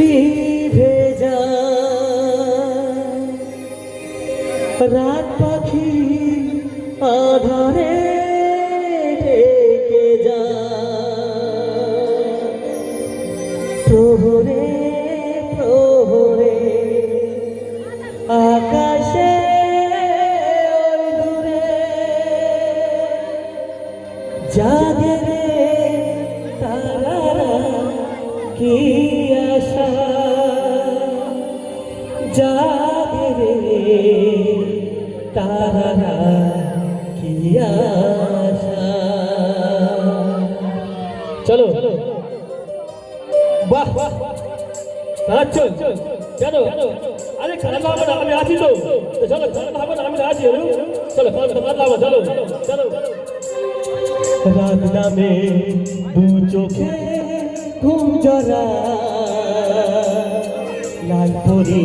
নিভে যায় রাত পাখি আধারে ডেকে যায়। প্রহরে প্রহরে, আকাশে দূরে জাগে রে তারারা কি আশা জাগে রে তারারা কি চলো। বাহ বাহ আচ্ছা কেন? আরে খারাপ হবে না আমি আছি তো। চলো খারাপ হবে না আমি আছি চলো হবে চলো চলো। রাত নামে দু চোখে ঘুম জরা লাল পরি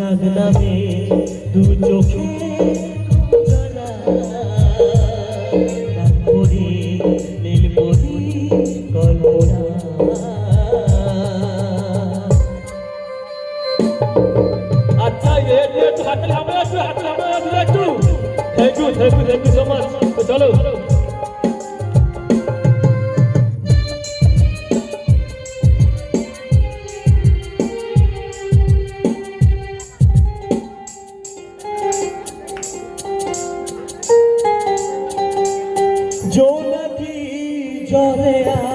রাগ নামে দু চোখে জলা রাগ পরি নীল পরি কল্পনা আচ্ছা একটু হাতে হবে একটু হাতে হবে একটু thank you thank you thank you so much চলো জলে আর